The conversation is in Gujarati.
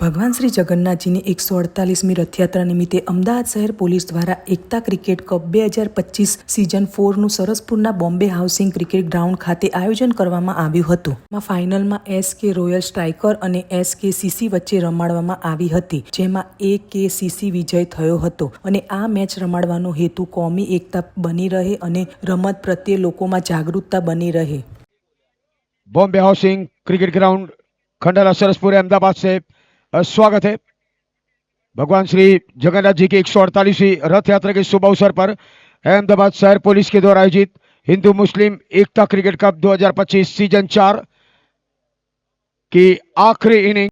ભગવાન શ્રી જગન્નાથજીની એકસો અડતાલીસમી રથયાત્રા નિમિત્તે અમદાવાદ શહેર પોલીસ દ્વારા એકતા ક્રિકેટ કપ બે હજાર પચીસ સિઝન ફોરનું સરસપુરના બોમ્બે હાઉસિંગ ક્રિકેટ ગ્રાઉન્ડ ખાતે આયોજન કરવામાં આવ્યું હતું. ફાઇનલમાં એસ કે રોયલ સ્ટ્રાઇકર અને એસ કે સીસી વચ્ચે રમાડવામાં આવી હતી, જેમાં એ કે સીસી વિજય થયો હતો અને આ મેચ રમાડવાનો હેતુ કોમી એકતા બની રહે અને રમત પ્રત્યે લોકોમાં જાગૃતતા બની રહે. Bombay housing cricket ground, Khandala Saraspur Ahmedabad શહેર स्वागत है। भगवान श्री जगन्नाथ जी की एक रथ यात्रा के शुभ अवसर पर अहमदाबाद शहर पुलिस के द्वारा आयोजित हिंदू मुस्लिम एकता क्रिकेट कप 2025 सीज़न चार की आखिरी इनिंग